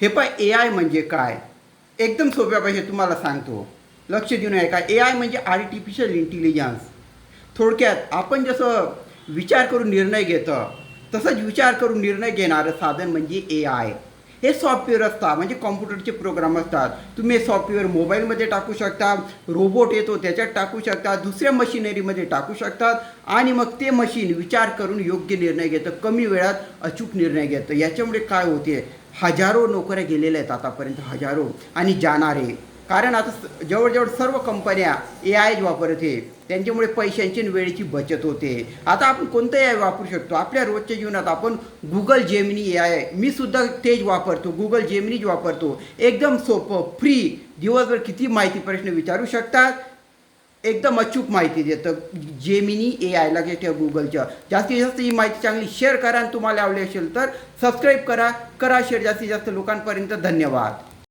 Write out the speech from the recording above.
हे पण ए आय म्हणजे काय? एकदम सोप्या पाहिजे तुम्हाला सांगतो. लक्ष देऊन ऐका ए आय म्हणजे आर्टिफिशियल इंटेलिजन्स थोडक्यात आपण जसं विचार करून निर्णय घेतं तसंच विचार करून निर्णय घेणारं साधन म्हणजे ए आय हे सॉफ्टवेअर असतात म्हणजे कॉम्प्युटरचे प्रोग्राम असतात. तुम्ही हे सॉफ्टवेअर मोबाईलमध्ये टाकू शकता रोबोट येतो त्याच्यात टाकू शकता दुसऱ्या मशिनरीमध्ये टाकू शकतात. आणि मग ते मशीन विचार करून योग्य निर्णय घेतं कमी वेळात अचूक निर्णय घेतं. याच्यामुळे काय होते? हजारो नोकऱ्या गेलेल्या आहेत आतापर्यंत हजारो. आणि जाणारे कारण आता स- जवळजवळ सर्व कंपन्या ए आय वापरत आहे त्यांच्यामुळे पैशांची आणि वेळेची बचत होते. आता आपण कोणतं ए आय वापरू शकतो. आपल्या रोजच्या जीवनात आपण गुगल जेमिनी ए आय मी सुद्धा तेच वापरतो. गुगल जेमिनीच वापरतो. एकदम सोपं फ्री दिवसभर किती माहिती प्रश्न विचारू शकतात. एकदम अचूक माहिती देतं. जेमिनी ए आयला ठेवा गुगलच्या जास्तीत जास्त ही माहिती चांगली शेअर करा आणि तुम्हाला आवडली असेल तर सबस्क्राईब करा. करा शेअर जास्तीत जास्त लोकांपर्यंत. धन्यवाद.